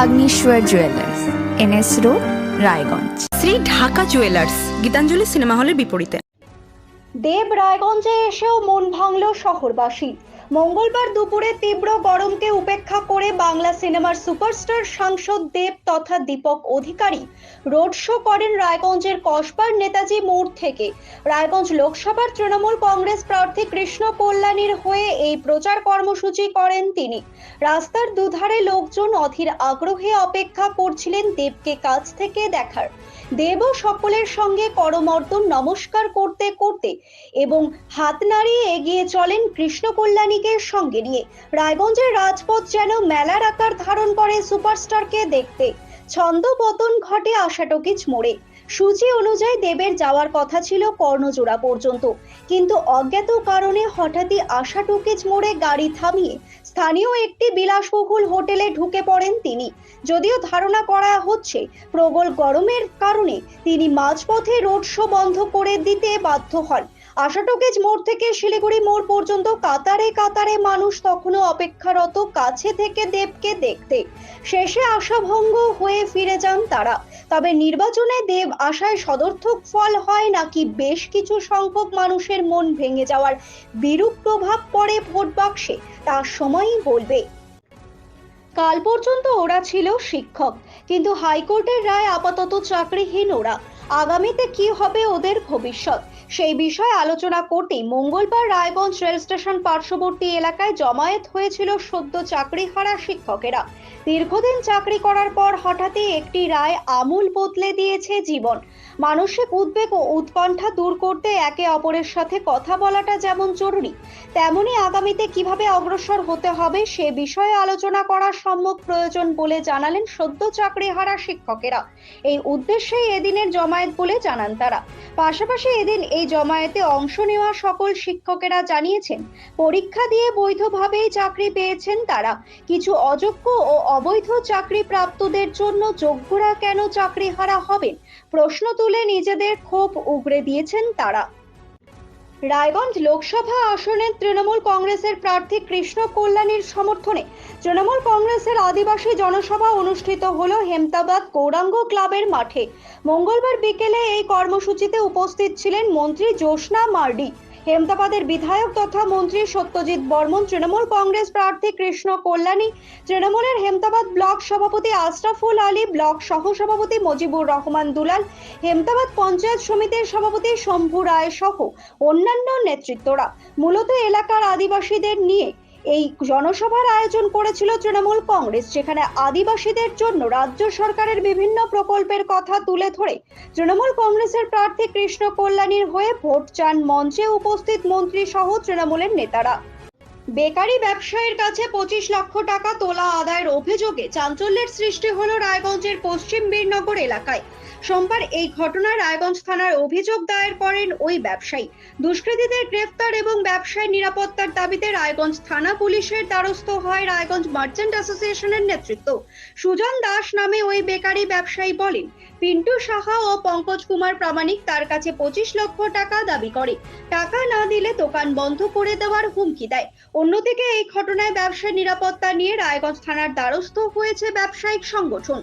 Agnishwar jewellers NS road Raiganj Shri Dhaka jewellers Gitanjali cinema হলের বিপরীতে। দেব রায়গঞ্জে এসেও মন ভাঙল শহরবাসী। মঙ্গলবার দুপুরে তীব্র গরমকে উপেক্ষা করে বাংলা সিনেমার সুপারস্টার সাংসদ দেব তথা দীপক অধিকারী রোড শো করেন রায়গঞ্জের কসবার নেতাজি মোড় থেকে। রায়গঞ্জ লোকসভার তৃণমূল কংগ্রেস প্রার্থী কৃষ্ণ কল্যাণীর হয়ে এই প্রচার কর্মসূচি করেন তিনি। রাস্তার দুধারে লোকজন অধীর আগ্রহে অপেক্ষা করছিলেন দেবকে কাছ থেকে দেখার। দেবও সকলের সঙ্গে করমর্দন নমস্কার করতে করতে এবং হাত নাড়িয়ে এগিয়ে চলেন কৃষ্ণ কল্যাণীকে সঙ্গে নিয়ে রায়গঞ্জের রাজপথ যেন মেলার আকার ধারণ করে সুপারস্টারকে দেখতে। ছন্দ পতন ঘটে আশাটকিজ মোড়ে। সূচি অনুযায়ী দেবের যাওয়ার কথা ছিল কর্ণজোড়া পর্যন্ত। কিন্তু অজ্ঞাত কারণে হঠাৎই আশাটকিজ মোড়ে গাড়ি থামিয়ে স্থানীয় একটি বিলাসবহুল হোটেলে ঢুকে পড়েন তিনি। যদিও ধারণা করা হচ্ছে, প্রবল গরমের কারণে তিনি মাঝপথে রোড শো বন্ধ করে দিতে বাধ্য হন। আশাটকেজ মোড় থেকে শিলিগুড়ি মোড় পর্যন্ত কাতারে কাতারে মানুষ তখনও অপেক্ষারত কাছে থেকে দেবকে দেখতে। শেষে আশাভঙ্গ হয়ে ফিরে যান তারা। তবে নির্বাচনে দেব আশায় সদর্থক ফল হয় নাকি বেশ কিছু সংখ্যক মানুষের মন ভেঙে যাওয়ার বিরূপ প্রভাব পড়ে ভোট বাক্সে, তা সময়ই বলবে। কাল পর্যন্ত ওরা ছিল শিক্ষক, কিন্তু হাইকোর্টের রায় আপাতত চাকরিহীন ওরা। আগামীতে কি হবে ওদের ভবিষ্যৎ? সেই বিষয়ে আলোচনা করতেই মঙ্গলবার রায়গঞ্জ রেল স্টেশন পার্শ্ববর্তী এলাকায় জমায়েত হয়েছিল সদ্য চাকরিহারা শিক্ষকেরা। দীর্ঘদিন চাকরি করার পর হঠাৎই একটি রায় আমূল বদলে দিয়েছে জীবন। মানসিক উদ্বেগ ও উৎকণ্ঠা দূর করতে একে অপরের সাথে কথা বলাটা যেমন জরুরি, তেমনি আগামীতে কীভাবে অগ্রসর হতে হবে সে বিষয়ে আলোচনা করা সম্যক প্রয়োজন বলে জানালেন সদ্য চাকরিহারা শিক্ষকেরা। এই উদ্দেশ্যেই এদিনের জমায়েত বলে জানান তারা। পাশাপাশি এদিন এই জমায়েতে অংশ নেওয়া সকল শিক্ষকেরা জানিয়েছেন, পরীক্ষা দিয়ে বৈধভাবেই চাকরি পেয়েছেন তারা। কিছু অযোগ্য ও অবৈধ চাকরি প্রাপ্তদের জন্য যোগ্যরা কেন চাকরি হারা হবে প্রশ্ন তুলে নিজেদের ক্ষোভ উগরে দিয়েছেন তারা। রায়গঞ্জ লোকসভা আসনের তৃণমূল কংগ্রেসের প্রার্থী কৃষ্ণ কল্যাণীর সমর্থনে তৃণমূল কংগ্রেসের আদিবাসী জনসভা অনুষ্ঠিত হল হেমতাবাদ গৌরাঙ্গ ক্লাবের মাঠে। মঙ্গলবার বিকেলে এই কর্মসূচিতে উপস্থিত ছিলেন মন্ত্রী জ্যোৎস্না মার্ডি। হেমতাবাদের বিধায়ক তথা মন্ত্রী সত্যজিৎ বর্মন, তৃণমূল কংগ্রেস প্রার্থী কৃষ্ণ কল্যাণী, তৃণমূলের হেমদাবাদ ব্লক সভাপতি আশরাফুল আলী, ব্লক সহ সভাপতি মজিবুর রহমান দুলাল হেমদাবাদ পঞ্চায়েত সমিতির সভাপতি শম্ভু রায় সহ অন্যান্য নেতৃত্বরা। মূলত এলাকার আদিবাসীদের নিয়ে এই জনসভার আয়োজন করেছিল তৃণমূল কংগ্রেস, যেখানে আদিবাসীদের জন্য রাজ্য সরকারের বিভিন্ন প্রকল্পের কথা তুলে ধরে তৃণমূল কংগ্রেসের প্রার্থী কৃষ্ণ কল্যাণীর হয়ে ভোট চান মঞ্চে উপস্থিত মন্ত্রী সহ তৃণমূলের নেতারা। বেকারি ব্যবসায়ীর কাছে পঁচিশ লক্ষ টাকা তোলা আদায়ের অভিযোগে চাঞ্চল্যের সৃষ্টি হল রায়গঞ্জের পশ্চিম বীরনগর এলাকায়। সোমবার এই ঘটনায় রায়গঞ্জ থানার অভিযোগ দায়ের করেন ওই ব্যবসায়ী। দুষ্কৃতীদের গ্রেফতার এবং ব্যবসায় নিরাপত্তার দাবিতে রায়গঞ্জ থানা পুলিশের দ্বারস্থ হয় রায়গঞ্জ মার্চেন্ট অ্যাসোসিয়েশনের নেতৃত্ব। সুজন দাস নামে ওই বেকারি ব্যবসায়ী বলেন, পিন্টু সাহা ও পঙ্কজ কুমার প্রামাণিক তার কাছে পঁচিশ লক্ষ টাকা দাবি করে। টাকা না দিলে দোকান বন্ধ করে দেওয়ার হুমকি দেয়। অন্যদিকে এই ঘটনায় ব্যবসায় নিরাপত্তা নিয়ে রায়গঞ্জ থানার দ্বারস্থ হয়েছে ব্যবসায়িক সংগঠন।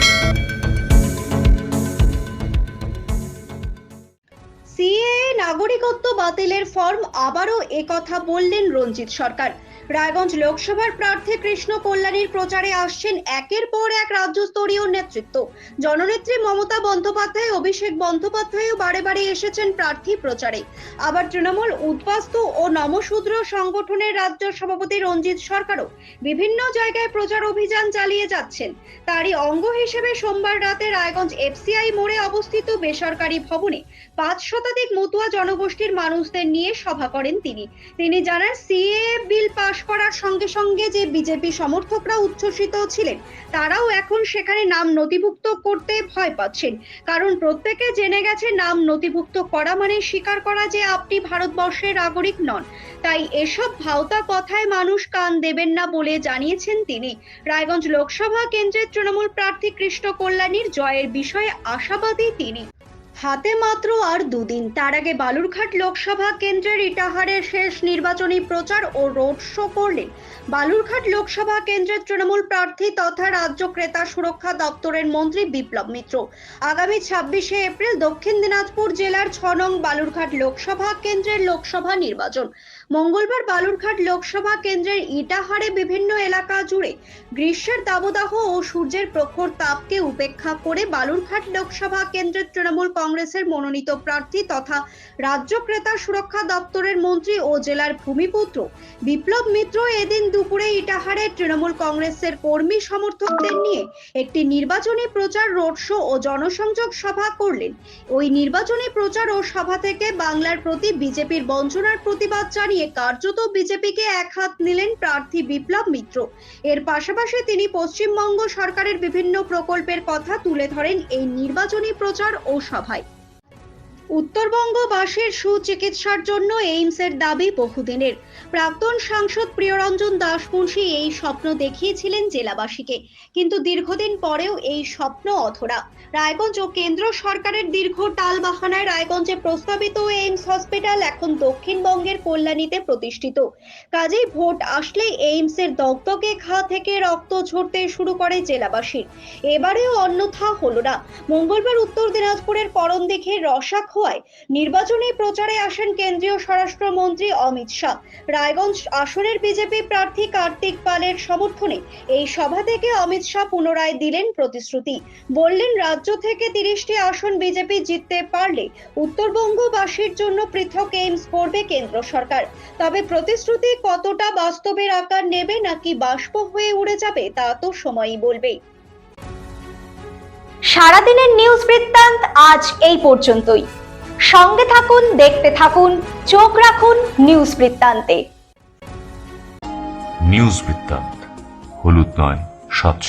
নাগরিকত্ব বাতিলের ফর্ম আবারও একথা বললেন রঞ্জিত সরকার। রায়গঞ্জ লোকসভার প্রার্থী কৃষ্ণ কল্যাণীর প্রচারে আসছেন একের পর এক রাজ্যস্তরীয় নেতৃত্ব। জননেত্রী মমতা বন্দ্যোপাধ্যায়, অভিষেক বন্দ্যোপাধ্যায়ও বারে বারে এসেছেন প্রার্থী প্রচারে। আবার তৃণমূল উদ্বাস্তু ও নমশূদ্র সংগঠনের রাজ্য সভাপতি রঞ্জিত সরকারও বিভিন্ন জায়গায় প্রচার অভিযান চালিয়ে যাচ্ছেন। তারই অঙ্গ হিসেবে সোমবার রাতে রায়গঞ্জ এফসিআই মোড়ে অবস্থিত বেসরকারি ভবনে পাঁচ শতাধিক মতুয়া জনগোষ্ঠীর মানুষদের নিয়ে সভা করেন তিনি। তিনি জানান, সিএ বিল পাশ করার সঙ্গে সঙ্গে যে বিজেপি সমর্থকরা উচ্ছ্বসিত ছিলেন, তারাও এখন সেখানে নাম নথিভুক্ত করতে ভয় পাচ্ছেন। কারণ প্রত্যেকে জেনে গেছে, নাম নথিভুক্ত করা মানে স্বীকার করা যে আপনি ভারতবর্ষের নাগরিক নন। তাই এসব ভাওতা কথায় মানুষ কান দেবেন না বলে জানিয়েছেন তিনি। রায়গঞ্জ লোকসভা কেন্দ্রের তৃণমূল প্রার্থী কৃষ্ণ কল্যাণীর জয়ের বিষয়ে আশাবাদী তিনি। হাতে মাত্র আর দুদিন। তার আগে বালুরঘাট লোকসভা কেন্দ্রের ইটাহারের শেষ নির্বাচনী প্রচার ও রোড শো করলেন বালুরঘাট লোকসভা কেন্দ্রের তৃণমূল প্রার্থী তথা রাজ্য ক্রেতা সুরক্ষা দপ্তরের মন্ত্রী বিপ্লব মিত্র। আগামী ছাব্বিশে এপ্রিল দক্ষিণ দিনাজপুর জেলার ছ নং বালুরঘাট লোকসভা কেন্দ্রের লোকসভা নির্বাচন। মঙ্গলবার বালুরঘাট লোকসভা কেন্দ্রের ইটাহারে বিভিন্ন এলাকা জুড়ে গ্রীষ্মের দাবদাহ ও সূর্যের প্রখর তাপকে উপেক্ষা করে বালুরঘাট লোকসভা কেন্দ্রের তৃণমূল কংগ্রেসের মনোনীত প্রার্থী তথা রাজ্য ক্রেতা সুরক্ষা দপ্তরের মন্ত্রী ও জেলার ভূমিপুত্র বিপ্লব মিত্র এদিন দুপুরে ইটাহারে তৃণমূল কংগ্রেসের কর্মী সমর্থকদের নিয়ে একটি নির্বাচনী প্রচার রোড শো ও জনসংযোগ সভা করলেন। ওই নির্বাচনী প্রচার ও সভা থেকে বাংলার প্রতি বিজেপির বঞ্চনার প্রতিবাদ জানিয়ে কার্যত বিজেপিকে এক হাত নিলেন প্রার্থী বিপ্লব মিত্র। এর পাশাপাশি তিনি পশ্চিমবঙ্গ সরকারের বিভিন্ন প্রকল্পের কথা তুলে ধরেন এই নির্বাচনী প্রচার ও সভায়। উত্তরবঙ্গবাসীর সুচিকিৎসার জন্য এইমসের দাবি বহুদিনের। প্রাক্তন সাংসদ প্রিয়রঞ্জন দাসমুন্সী এই স্বপ্ন দেখিয়েছিলেন জেলাবাসীকে। কিন্তু দীর্ঘদিন পরেও এই স্বপ্ন অধরা। রায়গঞ্জ ও কেন্দ্র সরকারের দীর্ঘ টালবাহানায় রায়গঞ্জে প্রস্তাবিত এইমস হসপিটাল এখন দক্ষিণবঙ্গের কল্যাণীতে প্রতিষ্ঠিত। কাজেই ভোট আসলে এইমসের দগদগে ঘা থেকে রক্ত ঝরতে শুরু করে জেলাবাসীর। এবারেও অন্যথা হলো না। মঙ্গলবার উত্তর দিনাজপুরের করণ দেখে রসা খোয়ায় নির্বাচনী প্রচারে আসেন কেন্দ্রীয় স্বরাষ্ট্রমন্ত্রী অমিত শাহ। রায়গঞ্জ আসনের বিজেপি প্রার্থী কার্তিক পালের সমর্থনে এই সভা থেকে অমিত শাহ পুনরায় দিলেন প্রতিশ্রুতি। বললেন, রাজ্য থেকে তিরিশটি আসন বিজেপি জিততে পারলে উত্তরবঙ্গবাসীর জন্য পৃথক এইমস করবে কেন্দ্র সরকার। তবে প্রতিশ্রুতি কতটা বাস্তবের আকার নেবে নাকি বাষ্প হয়ে উড়ে যাবে তা তো সময়ই বলবে। সারাদিনের নিউজ বৃত্তান্ত আজ এই পর্যন্তই। সঙ্গে থাকুন দেখতে থাকুন চোখ রাখুন নিউজ বৃত্তান্তে। নিউজ বৃত্তান্ত হলুদ নয় স্বচ্ছ